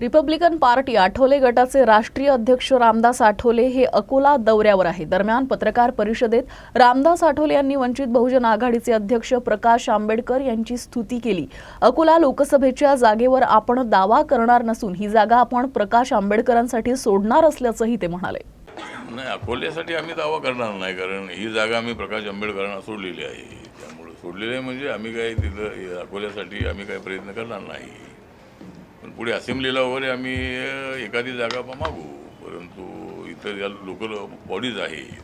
Republican party Athawale गटाचे राष्ट्रीय अध्यक्ष रामदास आठवले हे अकोला दौऱ्यावर आहे. दरम्यान पत्रकार परिषदेत रामदास आठवले यांनी वंचित बहुजन आघाडीचे अध्यक्ष प्रकाश आंबेडकर यांची स्तुती केली. अकोला लोकसभेच्या जागेवर आपण दावा करणार नसून ही जागा आपण प्रकाश आंबेडकरांसाठी सोडणार असल्याचंही ते म्हणाले. नाही अकोल्यासाठी आम्ही दावा करणार नाही कारण ही जागा आम्ही प्रकाश आंबेडकरांना सोडलेली आहे. त्यामुळे सोडलेली म्हणजे आम्ही काही तिथं अकोल्यासाठी आम्ही काही प्रयत्न करणार नाही. पुढे असेंब्लीला वगैरे आम्ही एखादी जागा मागू. परंतु इथं ज्या लोकल बॉडीज आहेत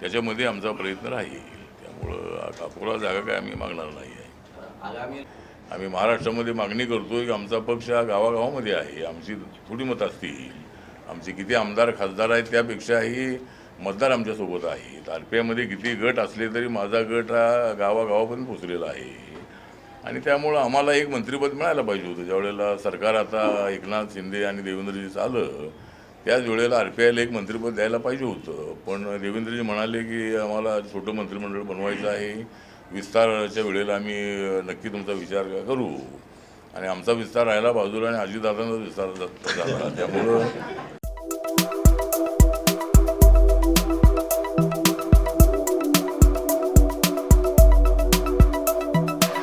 त्याच्यामध्ये आमचा प्रयत्न राहील. त्यामुळं अकोला जागा काय आम्ही मागणार नाही आहे. आम्ही महाराष्ट्रामध्ये मागणी करतोय की आमचा पक्ष हा गावागावामध्ये आहे. आमची थोडी मतं असतील. आमचे किती आमदार खासदार आहेत त्यापेक्षाही मतदार आमच्यासोबत आहेत. आर पी आयमध्ये किती गट असले तरी माझा गट हा गावागावापर्यंत पोचलेला आहे. आणि त्यामुळं आम्हाला एक मंत्रिपद मिळायला पाहिजे होतं. ज्यावेळेला सरकार आता एकनाथ शिंदे आणि देवेंद्रजीचं आलं त्याच वेळेला आर पी आयला एक मंत्रिपद द्यायला पाहिजे होतं. पण देवेंद्रजी म्हणाले की आम्हाला छोटं मंत्रिमंडळ बनवायचं आहे. विस्ताराच्या वेळेला आम्ही नक्की तुमचा विचार करू. आणि आमचा विस्तार राहिला बाजूला आणि अजितदादांचा विस्तार झाला त्यामुळं